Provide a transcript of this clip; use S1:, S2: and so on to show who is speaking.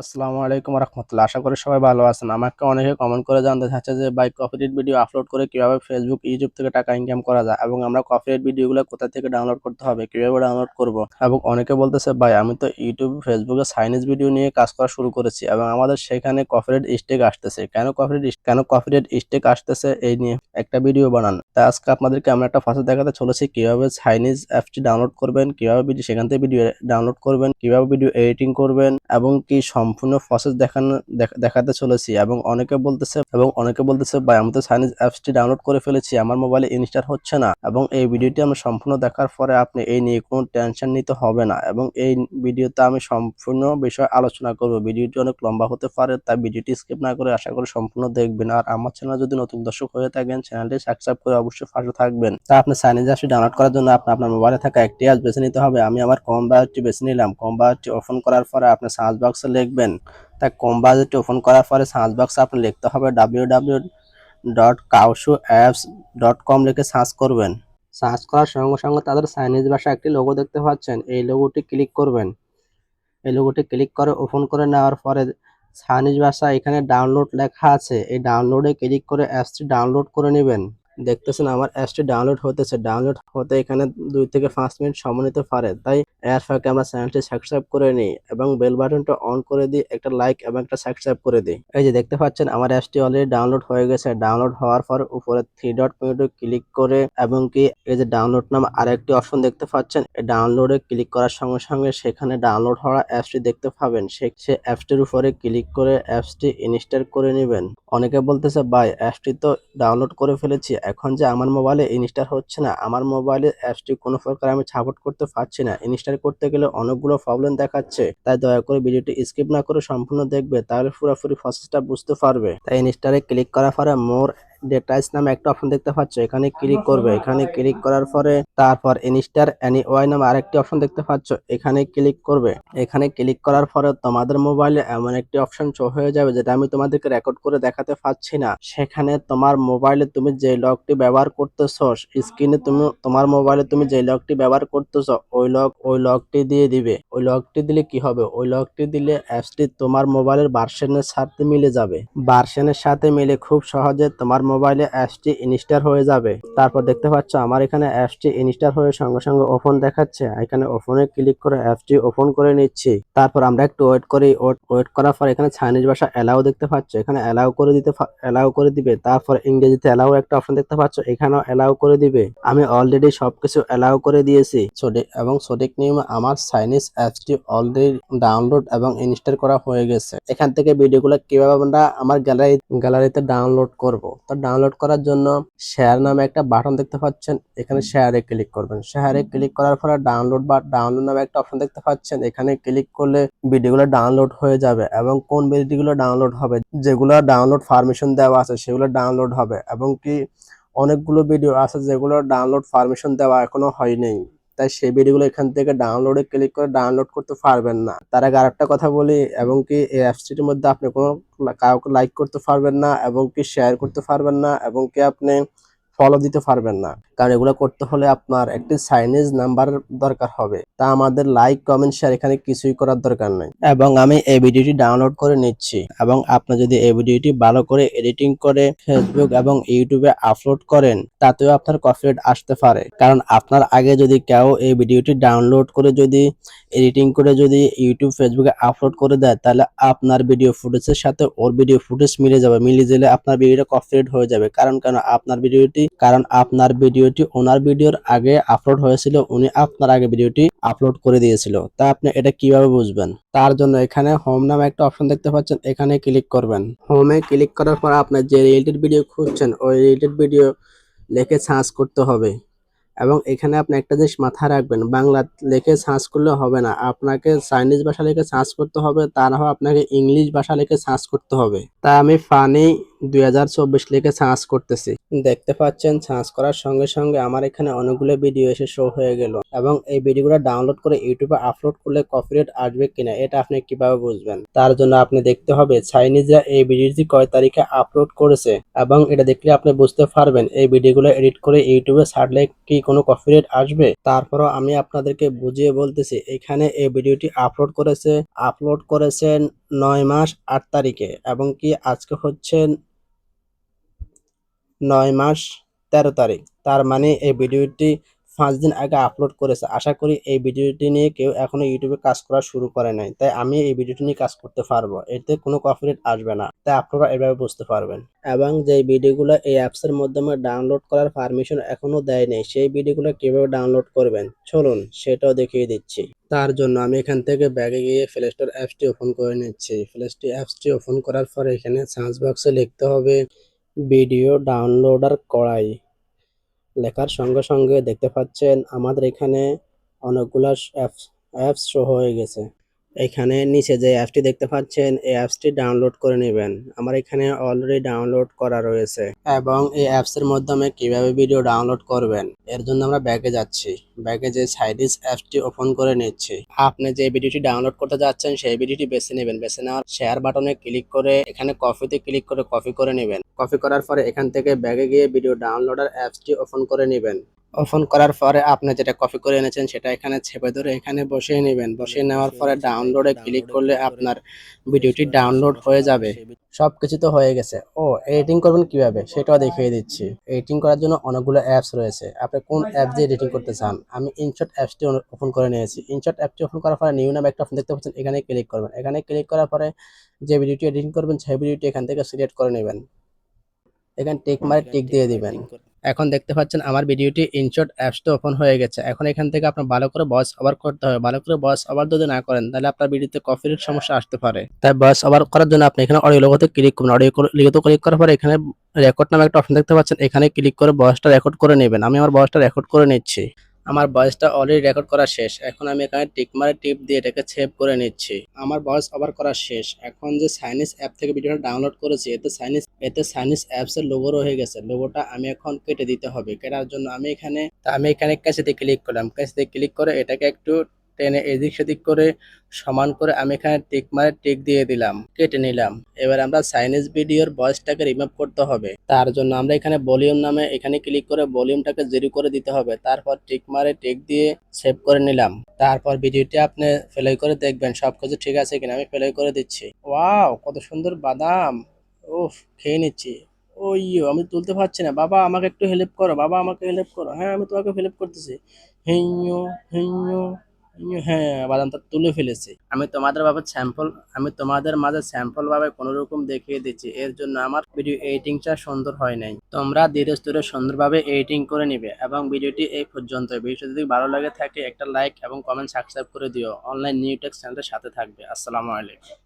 S1: আসসালামু আলাইকুম রহমতুল্লাহ। আশা করি সবাই ভালো আছেন। আমাকে অনেকে কমেন্ট করে জানতে চাচ্ছে যে, ভাই কপিরাইট ভিডিও আপলোড করে কীভাবে ফেসবুক ইউটিউব থেকে টাকা ইনকাম করা যায় এবং আমরা কপিরাইট ভিডিওগুলো কোথা থেকে ডাউনলোড করতে হবে, কীভাবে ডাউনলোড করব? এবং অনেকে বলতেছে, ভাই, আমি তো ইউটিউব ফেসবুকে সাইনিজ ভিডিও নিয়ে কাজ করা শুরু করেছি এবং আমাদের সেখানে কপিরাইট স্টেক আসতেছে। কেন কপিরাইট কেন কপিরাইট স্টেক আসতেছে এই নিয়ে একটা ভিডিও বানান। তা আজকে আপনাদেরকে আমরা একটা ফাঁসে দেখাতে চলেছি, কীভাবে চাইনিজ অ্যাপটি ডাউনলোড করবেন, কীভাবে সেখান থেকে ভিডিও ডাউনলোড করবেন, কীভাবে ভিডিও এডিটিং করবেন এবং কি সম্পূর্ণ প্রসেস দেখানো দেখাতে চলেছি এবং অনেকে বলতেছে, এবং অনেকে বলতেছে, ভাই, আমি তো সাইনিজ অ্যাপসটি ডাউনলোড করে ফেলেছি, আমার মোবাইলে ইনস্টল হচ্ছে না। এবং এই ভিডিওটি আমরা সম্পূর্ণ দেখার পরে আপনি এই নিয়ে কোনো টেনশন নিতে হবে না এবং এই ভিডিওতে আমি সম্পূর্ণ বিষয় আলোচনা করব। ভিডিওটি অনেক লম্বা হতে পারে, তাই ভিডিওটি স্কিপ না করে আশা করি সম্পূর্ণ দেখবেন। আর আমার চ্যানেল যদি নতুন দর্শক হয়ে থাকেন চ্যানেলটি সাবস্ক্রাইব করে অবশ্যই পাশে থাকবেন। তা আপনি চাইনিজ অ্যাপসটি ডাউনলোড করার জন্য আপনি, আপনার মোবাইলে থাকা একটি অ্যাপ বেছে নিতে হবে। আমি আমার কম বাজেটটি বেছে নিলাম। কম বাজেটটি ওপেন করার পরে আপনি সার্চ বক্সে লিখবেন তা কম বাজেটটি ওপেন করার পরে সার্চ বক্সে আপনি লিখতে হবে ডাব্লিউ ডাব্লিউ ডট কাউশু অ্যাপস ডট কম লিখে সার্চ করবেন। সার্চ করার সঙ্গে সঙ্গে তাদের চাইনিজ ভাষা একটি লোগো দেখতে পাচ্ছেন। এই লোগোটি ক্লিক করবেন। এই লোগোটি ক্লিক করে ওপেন করে নেওয়ার পরে চাইনিজ ভাষা এখানে ডাউনলোড লেখা আছে। এই ডাউনলোডে ক্লিক করে অ্যাপসটি ডাউনলোড করে নেবেন। দেখতেছেন আমার অ্যাপসটি ডাউনলোড হতেছে। ডাউনলোড হতে এখানে দুই থেকে পাঁচ মিনিট সময় নিতে পারে। তাই এর ফাঁকে আমরা চ্যানেলটি সাবস্ক্রাইব করে নিই এবং বেল বাটনটা অন করে দিই, একটা লাইক এবং একটা সাবস্ক্রাইব করে দিই। এই যে দেখতে পাচ্ছেন, আমার অ্যাপসটি অলরেডি ডাউনলোড হয়ে গেছে। ডাউনলোড হওয়ার পর উপরে থ্রি ডট মেনুতে ক্লিক করে এবং কি এই যে ডাউনলোড নাম আরেকটি অপশন দেখতে পাচ্ছেন। ডাউনলোডে ক্লিক করার সঙ্গে সঙ্গে সেখানে ডাউনলোড হওয়া অ্যাপসটি দেখতে পাবেন। সে অ্যাপসটির উপরে ক্লিক করে অ্যাপসটি ইনস্টল করে নেবেন। অনেকে বলতেছে, ভাই, অ্যাপসটি তো ডাউনলোড করে ফেলেছি এখন যে আমার মোবাইলে ইনস্টল হচ্ছে না, আমার মোবাইলে অ্যাপসটি কোনো প্রকার আমি সাপোর্ট করতে পারছি না। ইনস্টল করতে গেলে অনেকগুলো প্রবলেম দেখাচ্ছে। তাই দয়া করে ভিডিওটি স্কিপ না করে সম্পূর্ণ দেখবে, তাহলে পুরোপুরি প্রসেসটা বুঝতে পারবে। তাই ইনস্টলে ক্লিক করার পরে মোর ডিটেলস নামে একটা অপশন দেখতে পাচ্ছ, এখানে ক্লিক করবে। এখানে ক্লিক করার পরে তারপর ইনস্টার অ্যানি ওয়াই নামে আরেকটি অপশন দেখতে পাচ্ছ, এখানে ক্লিক করবে। এখানে ক্লিক করার পরে তোমাদের মোবাইলে এমন একটি অপশন শো হয়ে যাবে যেটা আমি তোমাদেরকে রেকর্ড করে দেখাতে পাচ্ছি না। সেখানে তোমার মোবাইলে তুমি যে লকটি ব্যবহার করতেছ স্ক্রিনে তুমি, তোমার মোবাইলে তুমি যে লকটি ব্যবহার করতেছ, ওই লক ওই লকটি দিয়ে দিবে। ওই লকটি দিলে কি হবে? ওই লকটি দিলে অ্যাপসটি তোমার মোবাইলের ভার্সনের সাথে মিলে যাবে। ভার্সনের সাথে মিলে খুব সহজে তোমার মোবাইলে অ্যাপসটি ইনস্টল হয়ে যাবে। তারপর দেখতে পাচ্ছ, আমার এখানে অ্যাপসটি ইনস্টল হয়ে সঙ্গে সঙ্গে ওপেন দেখাচ্ছে। এখানে ওপেনে ক্লিক করে অ্যাপসটি ওপেন করে নিচ্ছি। তারপর আমরা একটু ওয়েট করি। ওয়েট করার পর এখানে চাইনিজ ভাষা অ্যালাউ দেখতে পাচ্ছ। এখানে অ্যালাউ করে দিতে অ্যালাউ করে দিবে। তারপর ইংরেজিতে অ্যালাউ একটা অপশন দেখতে পাচ্ছ। এখানেও অ্যালাউ করে দিবে। আমি অলরেডি সবকিছু অ্যালাউ করে দিয়েছি। এবং সঠিক নিয়মে আমার চাইনিজ অ্যাপসটি অলরেডি ডাউনলোড এবং ইনস্টল করা হয়ে গেছে। এখান থেকে ভিডিওগুলো কীভাবে আমরা আমার গ্যালারি গ্যালারিতে ডাউনলোড করব? তো ডাউনলোড করার জন্য শেয়ার নামে একটা বাটন দেখতে পাচ্ছেন। এখানে শেয়ারে ক্লিক করবেন। শেয়ারে ক্লিক করার ফলে ডাউনলোড বা ডাউনলোড নামে একটা অপশন দেখতে পাচ্ছেন। এখানে ক্লিক করলে ভিডিওগুলো ডাউনলোড হয়ে যাবে এবং কোন ভিডিওগুলো ডাউনলোড হবে যেগুলো ডাউনলোড পারমিশন দেওয়া আছে সেগুলো ডাউনলোড হবে এবং কি অনেকগুলো ভিডিও আছে যেগুলো ডাউনলোড পারমিশন দেওয়া এখনও হয়নি। তাই সেই ভিডিওগুলো এখান থেকে ডাউনলোডে ক্লিক করে ডাউনলোড করতে পারবেন না। তার আগে আরেকটা কথা বলি, এবং কি এই অ্যাপসটির মধ্যে আপনি কোনো কাউকে লাইক করতে পারবেন না, এবং কি শেয়ার করতে পারবেন না, এবং কি আপনি ফলো দিতে পারবেন না। কারণ এগুলো করতে হলে আপনার একটি সাইনেজ নাম্বার দরকার হবে। তা আমাদের লাইক কমেন্ট শেয়ার এখানে কিছুই করার দরকার নেই। এবং আমি এই ভিডিওটি ডাউনলোড করে নিচ্ছি। এবং আপনি যদি এই ভিডিওটি ভালো করে এডিটিং করে ফেসবুক এবং ইউটিউবে আপলোড করেন, তাতেও আপনার কপিরাইট আসতে পারে। কারণ আপনার আগে যদি কেউ এই ভিডিওটি ডাউনলোড করে যদি এডিটিং করে যদি ইউটিউব ফেসবুকে আপলোড করে দেয়, তাহলে আপনার ভিডিও ফুটেজের সাথে ওর ভিডিও ফুটেজ মিলে যাবে। মিলে গেলে আপনার ভিডিওটা কপিরাইট হয়ে যাবে। কারণ কেন? আপনার ভিডিওটি কারণ আপনার ভিডিওটি ওনার ভিডিওর আগে আপলোড হয়েছিল, উনি আপনার আগে ভিডিওটি আপলোড করে দিয়েছিল। তা আপনি এটা কীভাবে বুঝবেন? তার জন্য এখানে হোম নামে একটা অপশন দেখতে পাচ্ছেন, এখানে ক্লিক করবেন। হোমে ক্লিক করার পর আপনার যে রিলেটেড ভিডিও খুঁজছেন, ওই রিলেটেড ভিডিও লিখে সার্চ করতে হবে। এবং এখানে আপনি একটা জিনিস মাথায় রাখবেন, বাংলা লিখে সার্চ করলে হবে না। আপনাকে চাইনিজ ভাষা লিখে সার্চ করতে হবে তা না হয় আপনাকে ইংলিশ ভাষা লিখে সার্চ করতে হবে। তা আমি ফানি দুই হাজার চব্বিশ লিখে সার্চ করতেছি। দেখতে পাচ্ছেন সার্চ করার সঙ্গে সঙ্গে আমার এখানে অনেকগুলো ভিডিও এসে শো হয়ে গেল এবং এই ভিডিওগুলো ডাউনলোড করে ইউটিউবে আপলোড করলে কপিরাইট আসবে কিনা, এটা আপনি কীভাবে বুঝবেন? তার জন্য আপনি দেখতে হবে চাইনিজরা এই ভিডিওটি কয় তারিখে আপলোড করেছে এবং এটা দেখলে আপনি বুঝতে পারবেন, এই ভিডিওগুলো এডিট করে ইউটিউবে ছাড়লে কি কোনো কপিরাইট আসবে? তারপরও আমি আপনাদেরকে বুঝিয়ে বলতেছি, এখানে এই ভিডিওটি আপলোড করেছে আপলোড করেছেন নয় মাস আট তারিখে এবং কি আজকে হচ্ছে নয় মাস তেরো তারিখ। তার মানে এই ভিডিওটি পাঁচ দিন আগে আপলোড করেছে। আশা করি এই ভিডিওটি নিয়ে কেউ এখনও ইউটিউবে কাজ করা শুরু করে নাই। তাই আমি এই ভিডিওটি নিয়ে কাজ করতে পারব। এতে কোনো কপিরাইট আসবে না। তাই আপনারা এভাবে বুঝতে পারবেন। এবং যে ভিডিওগুলো এই অ্যাপসের মাধ্যমে ডাউনলোড করার পারমিশন এখনও দেয়নি সেই ভিডিওগুলো কীভাবে ডাউনলোড করবেন? চলুন, সেটাও দেখিয়ে দিচ্ছি। তার জন্য আমি এখান থেকে ব্যাগে গিয়ে প্লে স্টোর অ্যাপসটি ওপেন করে নিচ্ছি। প্লে স্টোর অ্যাপসটি ওপেন করার পর এখানে সার্চ বক্সে লিখতে হবে ভিডিও ডাউনলোডার করাই লেখার সঙ্গে সঙ্গে দেখতে পাচ্ছেন আমাদের এখানে অনেকগুলা অ্যাপস অ্যাপস শো হয়ে গেছে। এখানে নিচে যে অ্যাপসটি দেখতে পাচ্ছেন, এই অ্যাপসটি ডাউনলোড করে নেবেন। আমার এখানে অলরেডি ডাউনলোড করা রয়েছে। এবং এই অ্যাপসের মাধ্যমে কীভাবে ভিডিও ডাউনলোড করবেন, এর জন্য আমরা ব্যাগে যাচ্ছি। ব্যাগে যে সাইডিস অ্যাপসটি ওপেন করে নিচ্ছি। আপনি যে ভিডিওটি ডাউনলোড করতে যাচ্ছেন, সেই ভিডিওটি বেছে নেবেন। বেছে নেওয়ার শেয়ার বাটনে ক্লিক করে এখানে কপিতে ক্লিক করে কপি করে নেবেন। কপি করার পরে এখান থেকে ব্যাগে গিয়ে ভিডিও ডাউনলোডার অ্যাপসটি ওপেন করে নেবেন। ওপেন করার পরে আপনি যেটা কপি করে এনেছেন সেটা এখানে ছেপে ধরে এখানে বসিয়ে নেবেন। বসিয়ে নেওয়ার পরে ডাউনলোডে ক্লিক করলে আপনার ভিডিওটি ডাউনলোড হয়ে যাবে। সবকিছু তো হয়ে গেছে। ও এডিটিং করবেন কীভাবে? সেটাও দেখিয়ে দিচ্ছি। এডিটিং করার জন্য অনেকগুলো অ্যাপস রয়েছে। আপনি কোন অ্যাপ দিয়ে এডিটিং করতে চান? আমি ইনশট অ্যাপসটি ওপেন করে নিয়েছি। ইনশট অ্যাপটি ওপেন করার পরে নিউ নাম একটা অপশন দেখতে পাচ্ছেন, এখানে ক্লিক করবেন। এখানে ক্লিক করার পরে যে ভিডিওটি এডিটিং করবেন, সেই ভিডিওটি এখান থেকে সিলেক্ট করে নেবেন। এখানে টিক মারে টিক দিয়ে দিবেন। এখন দেখতে পাচ্ছেন আমার ভিডিওটি ইনশট তো ওপেন হয়ে গেছে। এখন এখান থেকে আপনার ভালো করে বয়স ওভার করতে হবে। ভালো করে বয়স ওভার যদি না করেন, তাহলে আপনার ভিডিওতে কপিরাইট সমস্যা আসতে পারে। তাই বয়স ওভার করার জন্য আপনি এখানে অডিও লোগোতে ক্লিক করুন। অডিও লোগোতে ক্লিক করার পর এখানে রেকর্ড নামে একটা অপশন দেখতে পাচ্ছেন। এখানে ক্লিক করে বয়সটা রেকর্ড করে নেবেন। আমি আমার বয়সটা রেকর্ড করে নিচ্ছি। আমার ভয়েসটা অলরেডি রেকর্ড করা শেষ। এখন আমি এখানে টিক মারে টিপ দিয়ে এটাকে সেভ করে নিচ্ছি। আমার ভয়েস ওভার করা শেষ। এখন যে সাইনিস অ্যাপ থেকে ভিডিওটা ডাউনলোড করেছি, এতে সাইনিস এতে সাইনিস অ্যাপসের লোগো রয়ে গেছে। লোগোটা আমি এখন কেটে দিতে হবে। কেটার জন্য আমি এখানে আমি এখানে ক্যাসেতে ক্লিক করলাম। ক্যাসেতে ক্লিক করে এটাকে একটু টেনে এদিক সেদিক করে সমান করে আমি এখানে টিক মারে টিক দিয়ে দিলাম কেটে নিলাম। এবার আমরা সাইনিস ভিডিওর ভয়েসটাকে রিমুভ করতে হবে। তার জন্য আমরা এখানে ভলিউম নামে এখানে ক্লিক করে ভলিউমটাকে জিরো করে দিতে হবে। তারপর টিক মারে টিক দিয়ে সেভ করে নিলাম। তারপর ভিডিওটি আপনি প্লে করে দেখবেন সব কিছু ঠিক আছে কিনা আমি প্লে করে দিচ্ছি। ওয়াও কত সুন্দর বাদাম! উফ খেয়ে নিচ্ছি। ওইও আমি তুলতে পারছি না। বাবা আমাকে একটু হেল্প করো। বাবা আমাকে হেল্প করো। হ্যাঁ আমি তোমাকে হেল্প করতেছি। হিঞ্ঞো হিঞ্ঞো, হ্যাঁ বাদামটা তুলে ফেলেছি। আমি তোমাদের ভাবে স্যাম্পল আমি তোমাদের মাঝে স্যাম্পল ভাবে কোনো রকম দেখিয়ে দিচ্ছি। এর জন্য আমার ভিডিও এডিটিংটা সুন্দর হয় নাই। তোমরা ধীরে স্তরে সুন্দরভাবে এডিটিং করে নিবে এবং ভিডিওটি এই পর্যন্ত। ভিডিওটি যদি ভালো লাগে থাকে, একটা লাইক এবং কমেন্ট সাবস্ক্রাইব করে দিও। অনলাইন নিউ টেক্স চ্যানেলের সাথে থাকবে। আসসালামু আলাইকুম।